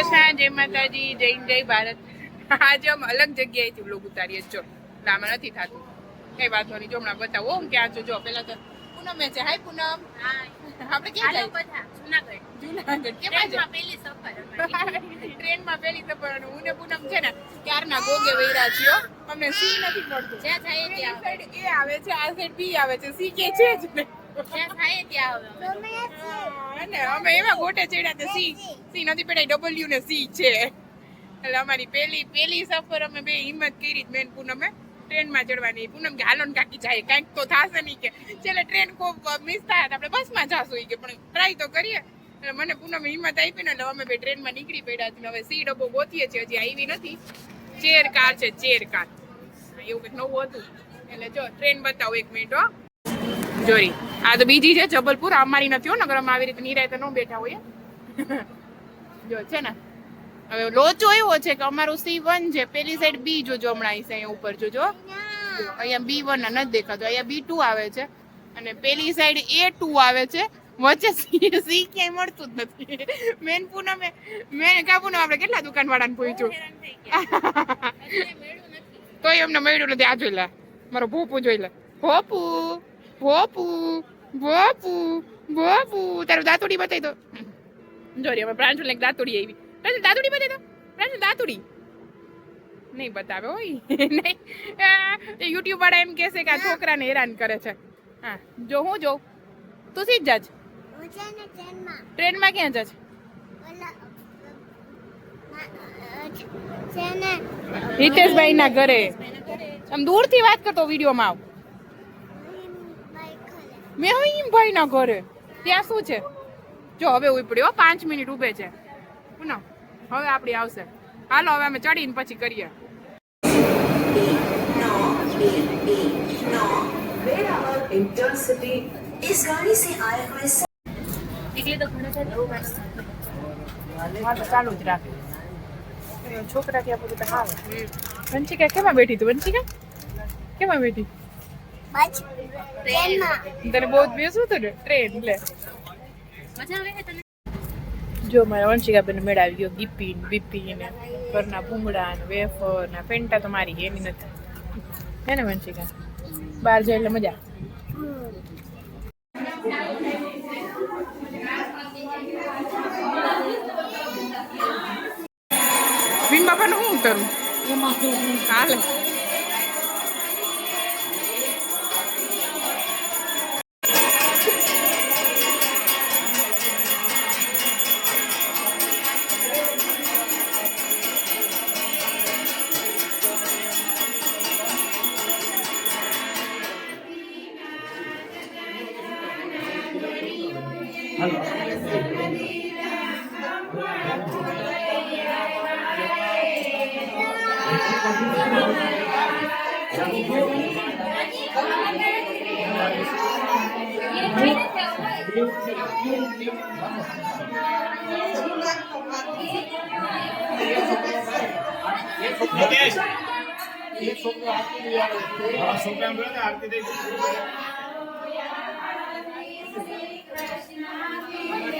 કૃષ્ણ જય માતાજી જય જય ભારત. આજે અમે અલગ જગ્યાએથી બ્લોગ ઉતારીએ છો આમાં નથી થતું. કઈ વાંધો નહીં. જો હમણાં બતાવો. હું ક્યાં છું? જો પેલા તો પૂનમે છે. હાય પૂનમ. આપણે ક્યાં જાય? જુનાગઢ. કેમ જાય ટ્રેનમાં પેલી તો પણ હું ને પૂનમ છે ને ક્યારના ગોગે વૈરા છીએ. અમે અમને સી નથી મળતું. પેલી side એ આવે છે આ સાઈડ બી આવે છે. સી કે છે જ નહીં અને અમે. એવા ગોટે ચડ્યા તે સી. સી નથી પડાય ડબલ્યુ ને સી છે. એટલે અમારી પેલી પેલી સફર અમે બે હિંમત કરી મેન પૂનમે ટ્રેનમાં ચડવાની. પૂનમ કે હાલો કાકી જાય કાંઈક તો થશે નહીં કે. છેલ્લે ટ્રેન કો મિસ થાય તો આપણે બસમાં જાશું ઈ કે પણ ટ્રાય તો કરીએ. એટલે મને પૂનમ હિંમત આપી ને એટલે અમે બે ટ્રેનમાં નીકળી પડ્યા છીએ હવે સી ડબ્બો ગોતીએ છીએ હજી આવી નથી. ચેર કાર છે ચેર કાર. એવું કંઈક નવું હતું. એટલે જો ટ્રેન બતાવો એક મિનિટ હો. જોરી. આ તો બીજી છે જબલપુર. અમારી નથી હો નગર અમે આવી રીતે નિરાયતે ન બેઠા હોઈએ. જો છે ને હવે લોચો એવો છે કે અમારું સી વન છે પેલી સાઈડ બી જોજો હમણાં અહીં છે અહીંયા ઉપર જોજો. અહીંયા બી વન નથી દેખાતો અહીંયા બી ટુ આવે છે. અને પેલી સાઈડ એ ટુ આવે છે વચ્ચે સી ક્યાંય મળતું જ નથી. મેન પૂનમે મેન કા પૂનમ આપણે કેટલા દુકાનવાળાને પૂછ્યું? તોય અમને મળ્યું નથી આ જોઈ લે. મારો ભોપુ જોઈ લે. ભોપુ! ભોપુ ભોપુ ભોપુ. તારું દાતુડી બતાવી દો. જો રે હવે પ્રાંજુ એક દાતુડી આવી. પ્રાંજુ દાતુડી બતાવી દો. પ્રાંજુ દાતુડી. નહીં બતાવે હોય નહીં. યુટ્યુબ વાળા એમ કહેશે કે આ છોકરાને હેરાન કરે છે. હા જો હું જોઉં. તું સીધ જાજ? ટ્રેનમાં ક્યાં જાજ? હિતેશભાઈ ના ઘરે. આમ દૂરથી વાત કરતો વિડીયોમાં આવ. મેં અહીં ભાઈ ના ઘરે ત્યાં શું છે જો હવે ઉપડ્યો હો, પાંચ મિનિટ ઉભે છે પૂનમ હવે આપણી આવશે હાલો હવે અમે ચડીને પછી કરીએ इंटरसिटी इस गाड़ी से आए हुए હા તો ચાલુ જ રાખ છોકરા ત્યાં બધું તો હાવ વંશિકા કેમાં બેઠી તું વંશિકા કેમાં બેઠી તને બહુ જ બેસવું હતું ને ટ્રેન એટલે જો મારા વંશિકાબેન મેળાવી ગયો ગીપીન બીપીન બીપી ને ઘરના ભૂંગળા ને વેફર ને ફેન્ટા તો મારી એની નથી. હે ને વંશિકા? બહાર જાય એટલે મજા વિન બાપાનું શું ઉતરવું હાલે. એક ખુરશી લઈ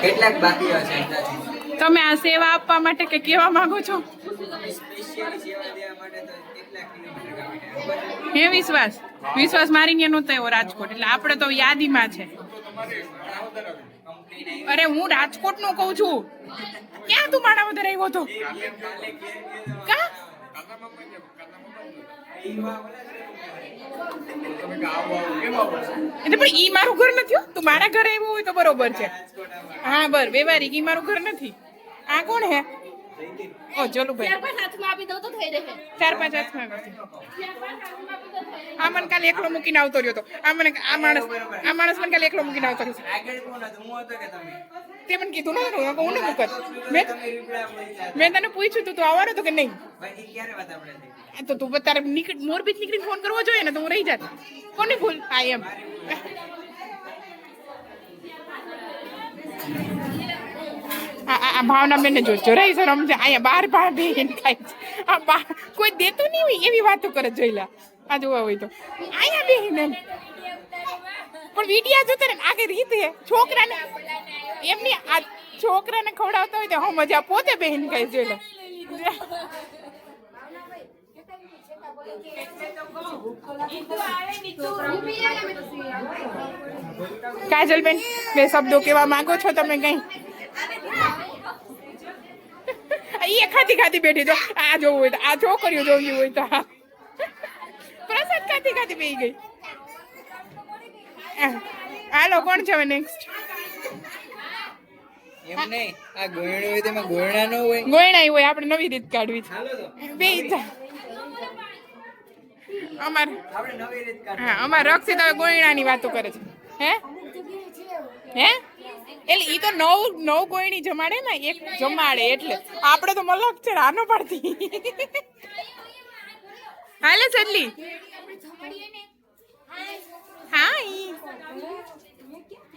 કેટલાક બાકી હશે તમે આ સેવા આપવા માટે કે કેવા માંગો છો? હે વિશ્વાસ? વિશ્વાસ મારી ને નહોતો એવો રાજકોટ એટલે આપણે તો યાદીમાં છે. અરે હું રાજકોટનું કઉ છું. ક્યાં તું મારા વધારે આવ્યો તો કા? પણ ઈ મારું ઘર નથી. તું મારા ઘરે આવ્યો હોય તો બરોબર છે. હા, બર વેવારી ઈ મારું ઘર નથી. આ કોણ હે. ઓ ચાર પાંચ હાથમાં આપી દઉં તો થઈ ચાર પાંચ હાથમાં. આ મને કાલે એકલો મૂકીને આવતો રહ્યો તો. આ મને આ માણસ આ માણસ મને કાલે એકલો મૂકીને આવતો રહ્યો? તે મને કીધું ને હું હું ન મૂકત. મેં. મેં તને પૂછ્યું તું તું આવવાનો તો કે નહીં? તો તું તારે નીકળ મોરબી નીકળીને ફોન કરવો જોઈએ ને તો હું રહી જાત. કોની ભૂલ આ એમ આ આ- આ ભાવના બેન જોજો રહી સર સમજે અહીંયા બાર બાર બેન ખાય છે આ બા કોઈ દેતું નહીં હોય એવી વાતો કરે જોઈ લા આ જોવા હોય તો અહીંયા બેન એમ પણ વિડિયા જોતા ને આગળ રીત હે છોકરાને એમની આ છોકરાને ખવડાવતા હોય તો હમ મજા પોતે બેન ખાય જોઈ લે કાજલબેન બે શબ્દો કેવા માંગો છો તમે કઈ એ ખાતી ખાતી બેઠી જો. આ જોવું હોય તો આ છોકરીઓ જોવી હોય તો. પ્રસાદ ખાતી ખાતી બેહી ગઈ. હાલો કોણ છે નેક્સ્ટ એમ નહીં આ ગોયણું હોય આપણે નવી રીત કાઢવી છે. બે અમાર હા અમાર રક્ષિત હવે ગોયણાની વાતો કરે છે. હે? હે? એટલે ઈ તો નવ નવ ગોયણી જમાડે ને, એક જમાડે એટલે. આપણે તો મલક છે રાનો પડતી. હાલે સદલી. હા, ઈ.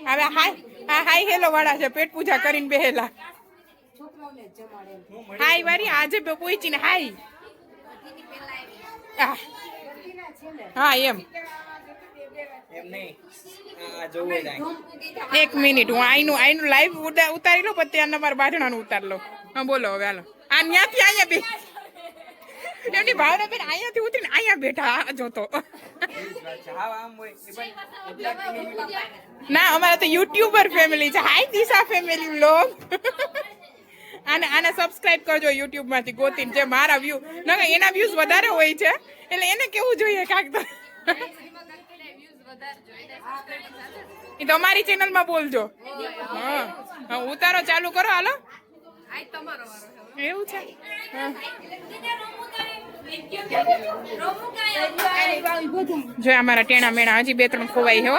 હવે હાય હાય હેલો વાળા છે, પેટ પૂજા કરીને બેહેલા. હાય વારી, આજે પહોંચી ને હાય. હા એમ. એક મિનિટ હું આઈનું આઈનું લાઈવ ઉતારી લો પછી ત્યાં મારા બાજણાનું ઉતાર લો હા બોલો હવે હાલો. આ ન્યાથી અહીંયા બે એમની ભાવના બેન અહીંયાથી ઉતરીને અહીંયા બેઠા આ જોતો ના અમારા તો યુટ્યુબર ફેમિલી છે. હાય દિશા ફેમિલી વ્લોગ આને આને સબસ્ક્રાઇબ કરજો યુટ્યુબમાંથી, ગોતીને, જે મારા વ્યૂ ના એના વ્યૂઝ વધારે હોય છે. એટલે એને કેવું જોઈએ કાક તો? એ તો અમારી ચેનલમાં બોલજો. હા. ઉતારો ચાલુ કરો, હાલો. એવું છે? જો અમારા ટેણા મેણા હજી બે ત્રણ ખોવાઈ હે.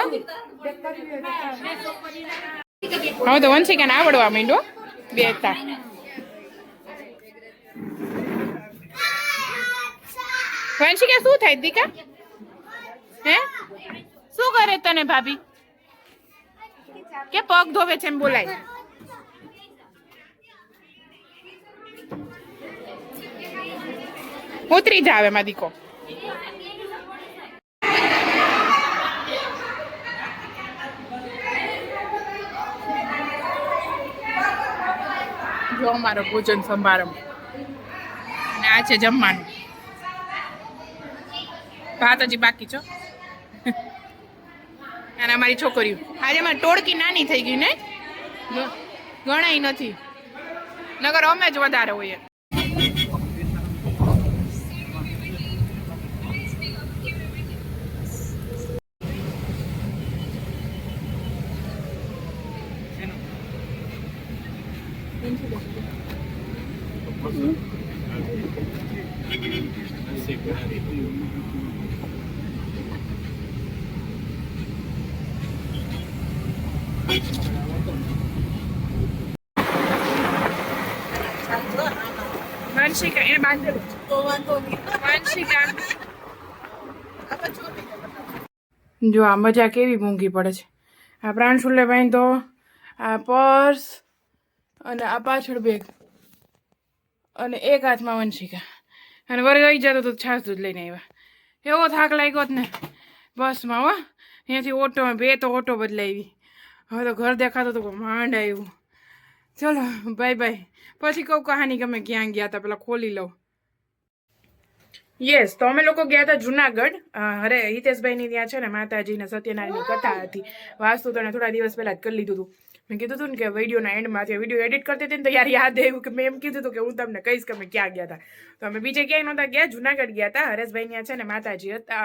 હવે તો વંશિકાને આવડવા માંડ્યો? બે તા વંશિકા, શું થાય દીકા? હે? શું કરે તને ભાભી? કે પગ ધોવે છે એમ બોલાય? ઉતરી જાવે માં દીકો. જો અમારો ભોજન સંભારંભ અને આ છે જમવાનું. ભાત હજી બાકી છો. અને અમારી છોકરીઓ. આજે અમારી ટોળકી નાની થઈ ગઈ ને? ગણાય નથી. નગર અમે જ વધારે હોઈએ. જો, આ મજા કેવી મૂંઘી પડે છે. આ પ્રાણશુલ્ય ભાઈ તો આ પર્સ અને આ પાછળ બેગ અને એક હાથમાં વંશિકા અને વર્ગ આવી જતો તો છાસ દૂધ લઈને આવ્યા. એવો થાક લાગ્યો જ ને. બસમાં હો અહીંયાથી ઓટો બે તો ઓટો બદલાવી હવે તો ઘર દેખાતો તો માંડ આવ્યું. ચલો બાય બાય પછી કહું કહાની કે અમે ક્યાં ગયા હતા પેલા ખોલી લઉં. યસ તો અમે લોકો ગયા હતા જુનાગઢ. અરે હિતેશભાઈની ત્યાં છે ને, માતાજીને સત્યનારાયણની કથા હતી. વાસ્તુ તો થોડા દિવસ પહેલાં જ કરી લીધું હતું મેં કીધું હતું ને કે વિડીયોના એન્ડમાં વીડિયો એડિટ કરતી હતી ને યાર યાદ આવ્યું કે મેં એમ કીધું હતું કે હું તમને કહીશ કે અમે ક્યાં ગયા હતા તો અમે બીજે ક્યાંય નહોતા ગયા, જુનાગઢ ગયા હતા હરેશભાઈ ત્યાં છે ને માતાજી હતા.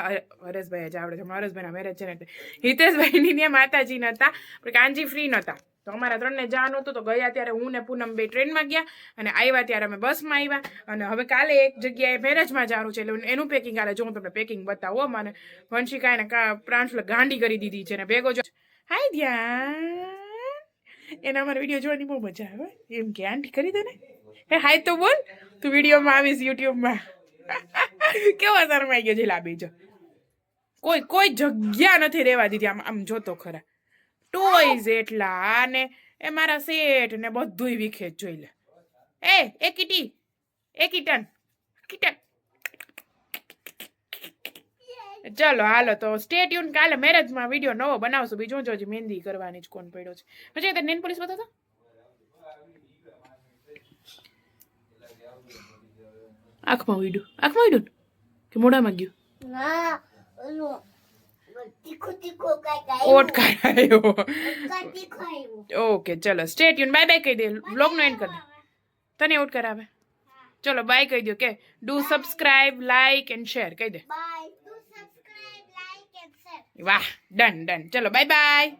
હરેશભાઈ જ આવડે છે હરેશભાઈના મેરેજ છે ને હિતેશભાઈની ત્યાં માતાજી નહોતા પણ કાનજી ફ્રી નહોતા તો અમારા ત્રણને જવાનું હતું તો ગયા ત્યારે હું ને પૂનમ બે ટ્રેનમાં ગયા અને આવ્યા ત્યારે અમે બસમાં આવ્યા અને હવે કાલે એક જગ્યાએ મેરેજમાં જવાનું છે, એટલે એનું પેકિંગ કાલે જો હું તમને પેકિંગ બતાવો મને વંશિકાને કા પ્રાંશુલે ગાંડી કરી દીધી છે ને ભેગો જો. હાય ધ્યાન એને અમારા વીડિયો જોવાની બહુ મજા આવે એમ કે, આંટી, કરી દે ને. હે, હાય, તો બોલ. તું વિડીયોમાં આવીશ યુટ્યુબમાં. કેવો શરમાઈ ગયો છે લાબી જો. કોઈ કોઈ જગ્યા નથી રહેવા દીધી આમ આમ જોતો ખરા. ટોયઝ એટલા ને એ મારા સેટ ને બધુંય વિખેત જોઈ લે. એ એ કીટી, એ કીટન કીટન. ચલો હાલો તો સ્ટે ટ્યુન કાલે મેરેજમાં વીડિયો નવો બનાવશું. બીજું જો હજી મહેંદી કરવાની જ કોણ પડ્યો છે. પછી તે નેન પોલીસ બતાવતો? આંખમાં ઉડ્યું આંખમાં ઉડ્યું કે મોઢામાં ગયું? ઓટ આવ્યું. ઓકે ચલો સ્ટે ટ્યુન બાય બાય કહી દે. વ્લોગનો એન્ડ કરી દે. તને ઓટ કરાવે. ચલો બાય કહી દો કે do subscribe like and share કહી દે. બાય વાહ ડન ડન. ચલો બાય બાય